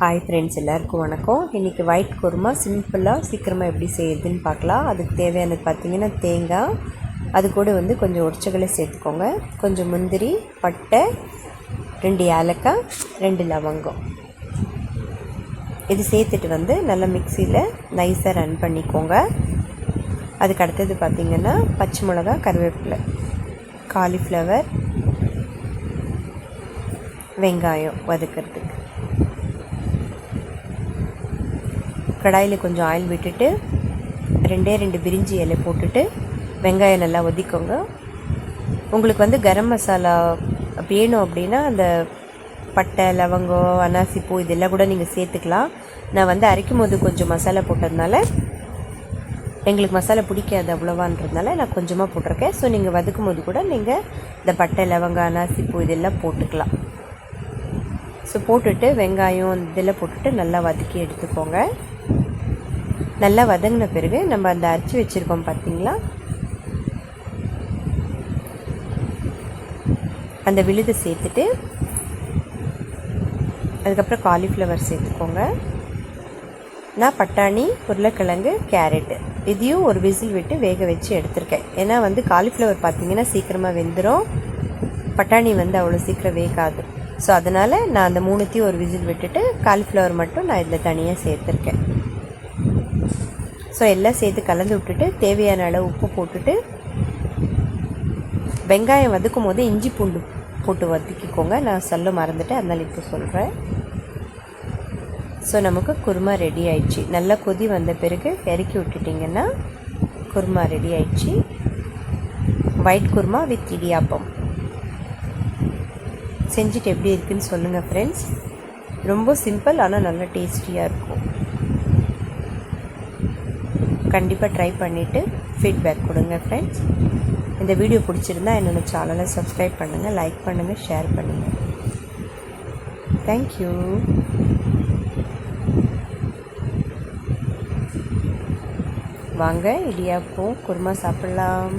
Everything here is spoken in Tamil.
ஹாய் ஃப்ரெண்ட்ஸ் எல்லாருக்கும் வணக்கம். இன்றைக்கி ஒயிட் குருமா சிம்பிளாக சீக்கிரமாக எப்படி செய்யுதுன்னு பார்க்கலாம். அதுக்கு தேவையானது பார்த்திங்கன்னா தேங்காய். அது கூட வந்து கொஞ்சம் உடச்சகளை சேர்த்துக்கோங்க. கொஞ்சம் முந்திரி பட்டை ரெண்டு ஏலக்காய் ரெண்டு லவங்கம். இது சேர்த்துட்டு வந்து நல்லா மிக்சியில் நைஸாக ரன் பண்ணிக்கோங்க. அதுக்கு அடுத்தது பார்த்திங்கன்னா பச்சை மிளகா கருவேப்பிலை காலிஃப்ளவர் வெங்காயம் வதக்கிறதுக்கு. கடாயில் கொஞ்சம் ஆயில் விட்டுட்டு ரெண்டே ரெண்டு பிரிஞ்சி இலை போட்டுட்டு வெங்காயம் நல்லா ஒதிக்கோங்க. உங்களுக்கு வந்து கரம் மசாலா வேணும் அப்படின்னா அந்த பட்டை லவங்கம் அனாசிப்பூ இதெல்லாம் கூட நீங்கள் சேர்த்துக்கலாம். நான் வந்து அரைக்கும் போது கொஞ்சம் மசாலா போட்டதுனால எங்களுக்கு மசாலா பிடிக்காது அவ்வளோவான்றதுனால நான் கொஞ்சமாக போட்டிருக்கேன். ஸோ நீங்கள் வதக்கும் போது கூட நீங்கள் இந்த பட்டை லவங்கம் அனாசிப்பூ இதெல்லாம் போட்டுக்கலாம். ஸோ போட்டுட்டு வெங்காயம் இதெல்லாம் போட்டுட்டு நல்லா வதக்கி எடுத்துக்கோங்க. நல்லா வதங்கின பிறகு நம்ம அந்த அரைச்சி வச்சுருக்கோம் பார்த்தீங்களா அந்த விழுதை சேர்த்துட்டு அதுக்கப்புறம் காலிஃப்ளவர் சேர்த்துக்கோங்க. நான் பட்டாணி உருளைக்கிழங்கு கேரட்டு இதையும் ஒரு விசில் விட்டு வேக வச்சு எடுத்திருக்கேன். ஏன்னா வந்து காலிஃப்ளவர் பார்த்தீங்கன்னா சீக்கிரமாக வெந்துடும் பட்டாணி வந்து அவ்வளோ சீக்கிரம் வேகாது. ஸோ அதனால் நான் அந்த மூணுத்தையும் ஒரு விசில் விட்டுட்டு காலிஃப்ளவர் மட்டும் நான் இதில் தனியாக சேர்த்துருக்கேன். ஸோ எல்லாம் சேர்த்து கலந்து விட்டுட்டு தேவையான அளவு உப்பு போட்டுட்டு வெங்காயம் வதக்கும் போது இஞ்சி பூண்டு போட்டு வதக்கிக்கோங்க. நான் சொல்ல மறந்துட்டேன் அதனால் இப்போ சொல்கிறேன் ஸோ நமக்கு குருமா ரெடி ஆயிடுச்சு. நல்லா கொதி வந்த பிறகு இறக்கி விட்டுட்டிங்கன்னா குருமா ரெடி ஆயிடுச்சு. White kurma with idiyappam. செஞ்சுட்டு எப்படி இருக்குன்னு சொல்லுங்கள் ஃப்ரெண்ட்ஸ் ரொம்ப சிம்பிள் ஆனால் நல்லா டேஸ்டியாக இருக்கும். கண்டிப்பாக ட்ரை பண்ணிவிட்டு ஃபீட்பேக் கொடுங்க ஃப்ரெண்ட்ஸ் இந்த வீடியோ பிடிச்சிருந்தா என்னோடய சேனலை சப்ஸ்கிரைப் பண்ணுங்கள் லைக் பண்ணுங்கள் ஷேர் பண்ணுங்கள் தேங்க்யூ வாங்க இடியாப்பம் குருமா சாப்பிட்லாம்.